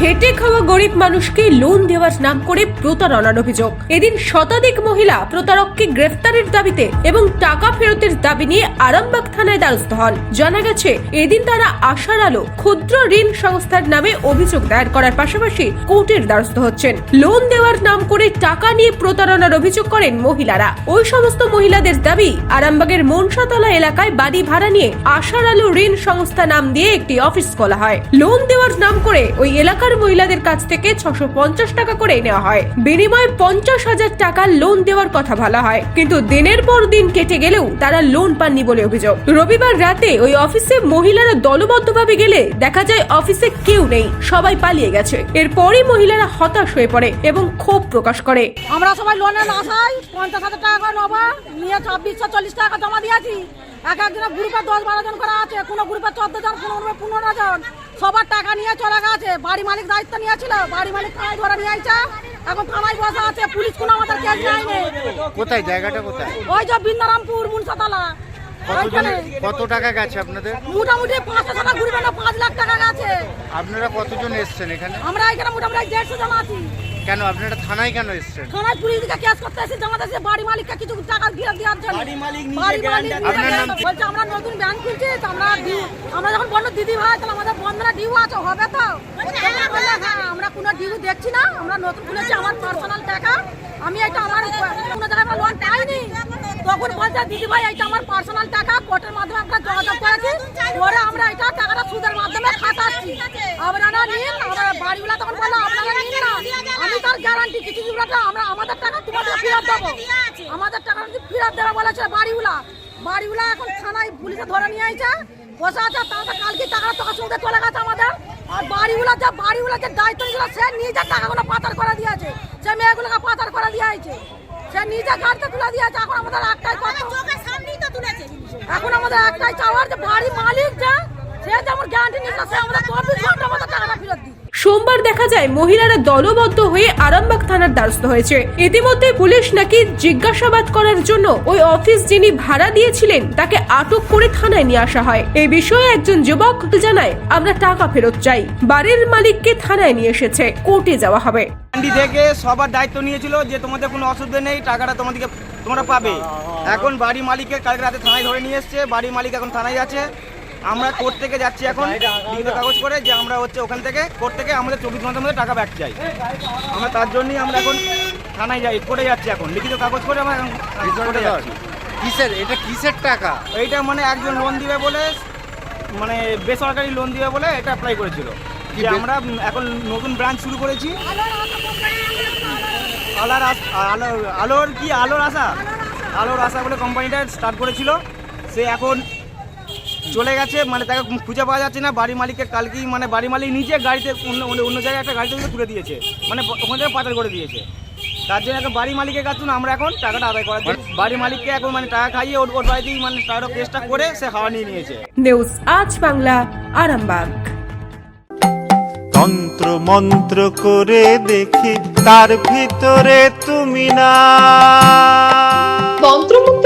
খেটে খাওয়া গরিব মানুষকে লোন দেওয়ার নাম করে প্রতারণার অভিযোগ। এদিন শতাধিক মহিলা প্রতারককে গ্রেফতারের দাবিতে এবং টাকা ফেরতের দাবি নিয়ে আরামবাগ থানায় দ্বারস্থ হন। জানা গেছে, এদিন তারা আশার আলো ক্ষুদ্র ঋণ সংস্থার নামে অভিযোগ দায়ের করার পাশাপাশি কোর্টের দ্বারস্থ হচ্ছেন। লোন দেওয়ার নাম করে টাকা নিয়ে প্রতারণার অভিযোগ করেন মহিলারা। ওই সমস্ত মহিলাদের দাবি আরামবাগের মনসাতলা এলাকায় বাড়ি ভাড়া নিয়ে আশার আলো ঋণ সংস্থা নাম দিয়ে একটি অফিস খোলা হয়। লোন দেওয়ার নাম করে ওই এলাকার মহিলাদের কাছ থেকে ছশো পঞ্চাশ টাকা করে নেওয়া হয়। বিনিময়ে পঞ্চাশ হাজার টাকা লোন দেওয়ার কথা বলা হয়। কিন্তু দিনের পর দিন কেটে গেলেও তারা লোন পাননি বলে অভিযোগ। রবিবার রাতে ওই অফিসে মহিলারা দলবদ্ধভাবে গেলে দেখা যায় অফিসে কেউ নেই, সবাই পালিয়ে গেছে। এরপরই মহিলারা হতাশ হয়ে পড়ে এবং ক্ষোভ প্রকাশ করে। আমরা সবাই লোনের আশায় পঞ্চাশ হাজার টাকা নেব। নিয়ে ছাব্বিশশো চল্লিশ টাকা জমা দিয়েছি। এক একজনের গ্রুপে দশ বারো জন করা আছে, কোনো গ্রুপে চোদ্দ জন, কোনো গ্রুপে পনেরো জন। সবার টাকা নিয়ে চলে গেছে। বাড়ি মালিক দায়িত্ব নিয়েছিল। বাড়ি মালিক থানায় ধরে নিয়ে আইছে। এখন থানায় বসা আছে। পুলিশ কোনো আমাদের কেস নেয়নি কোথায়? জায়গাটা কোথায়? ওই যে বিন্দারামপুর মুনসাতলা। কত টাকা গেছে আপনাদের? মোটামুটি পাঁচশো টাকা ঘুরবে না পাঁচ লাখ টাকা গেছে। আপনারা কতজন এসছেন এখানে? আমরা এখানে মোটামুটি দেড়শো জন আছি। কেন? আপনারা থানায় কেন এসছেন? থানায় পুলিশ দিকে কেস করতে এসে জমা দিয়েছে বাড়ি মালিককে কিছু টাকা দিয়ে দেওয়ার জন্য। বাড়ি মালিক বাড়ি মালিক আপনার নাম কি? বলছে আমরা নতুন ব্যাংক খুলছি তো আমরা দি- আমরা যখন বলল দিদি ভাই তাহলে আমাদের বন্ধনা ডিউ আছে হবে তো? বলল, হ্যাঁ আমরা কোনো ডিউ দেখছি না আমরা নতুন খুলেছি আমার পার্সোনাল টাকা। আমি এটা আমার কোনো জায়গায় আমরা লোন পাইনি। তখন বলছে দিদি ভাই এটা আমার পার্সোনাল টাকা কোর্টের মাধ্যমে আমরা যোগাযোগ করেছি। পরে আমরা এটা টাকাটা সুদের মাধ্যমে খাটাচ্ছি। আপনারা নিন আমরা বাড়িগুলো তখন বলল আপনারা নিন না আমি গ্যারান্টি কিছু দিবটা আমরা আমাদের টাকা তোমাদের ফেরত দেবো। আমাদের টাকা ফেরত দেবে বলেছে বাড়িগুলা বাড়িগুলা এখন থানায় পুলিশে ধরে নিয়ে আইছে বসে আছে তাহলে কালকে টাকা টাকা চলে গেছে আমাদের। আর বাড়িগুলা যে যে দায়িত্ব নিয়েছিল সে নিজে টাকাগুলো পাচার করে দিয়েছে। সে মেয়েগুলোকে পাচার করে দিয়েছে সে নিজে গাড়িতে তুলে দিয়েছে এখন আমাদের একটাই এখন আমাদের একটাই চাওয়ার যে বাড়ি মালিক যে সে যেমন গ্যারান্টি নিয়েছিল সে আমাদের সোমবার দেখা যায় মহিলারা দলবদ্ধ হয়ে আরামবাগ থানার দ্বারস্থ হয়েছে। ইতিমধ্যে পুলিশ নাকি জিজ্ঞাসাবাদ করার জন্য ওই অফিস যিনি ভাড়া দিয়েছিলেন তাকে আটক করে থানায় নিয়ে আসা হয়। এই বিষয়ে একজন যুবক জানায় আমরা টাকা ফেরত চাই। বাড়ির মালিককে থানায় নিয়ে এসেছে। কোর্টে যাওয়া হবে। ক্যান্ডি থেকে সবার দায়িত্ব নিয়েছিল যে তোমাদের কোনো অসুবিধা নেই টাকাটা তোমাদেরকে তোমরা পাবে। এখন বাড়ি মালিকের কালকে রাতে থানায় ধরে নিয়ে এসছে। বাড়ি মালিক এখন থানায় আছে। আমরা কোর্ট থেকে যাচ্ছি এখন লিখিত কাগজ করে যে আমরা হচ্ছে ওখান থেকে কোর্ট থেকে আমাদের চব্বিশ ঘণ্টার মধ্যে টাকা ব্যাক চাই। আমরা তার জন্যই আমরা এখন থানায় যাই কোর্টে যাচ্ছি এখন। লিখিত কাগজ করে আমরা এখন কোর্টে যাচ্ছি। কিসের? এটা কিসের টাকা? এইটা মানে একজন লোন দিবে বলে মানে বেসরকারি লোন দিবে বলে এটা অ্যাপ্লাই করেছিল। যে আমরা এখন নতুন ব্রাঞ্চ শুরু করেছি। আলার আলোর আলোর কি? আলোর আশা? আলোর আশা বলে কোম্পানিটা স্টার্ট করেছিল। সে এখন চলে গেছে মানে তাকে খুঁজে পাওয়া যাচ্ছে না। বাড়ি মালিকের কালকেই মানে বাড়ি মালিক নিজে গাড়িতে অন্য অন্য- জায়গায় একটা গাড়িতে করে তুলে দিয়েছে। মানে ওখান থেকে পাচার করে দিয়েছে। তার জন্য এখন বাড়ি মালিকের কাছে আমরা এখন টাকাটা আদায় করার জন্য বাড়ি মালিককে এখন মানে টাকা খাইয়ে ওর ওর বাড়িতেই মানে টাকাটা কেসটা করে সে হাওয়া নিয়ে নিয়েছে। নিউজ আজ বাংলা আরামবাগ। তন্ত্র মন্ত্র করে দেখি তার ভিতরে তুমি না। তন্ত্রমন্ত্রে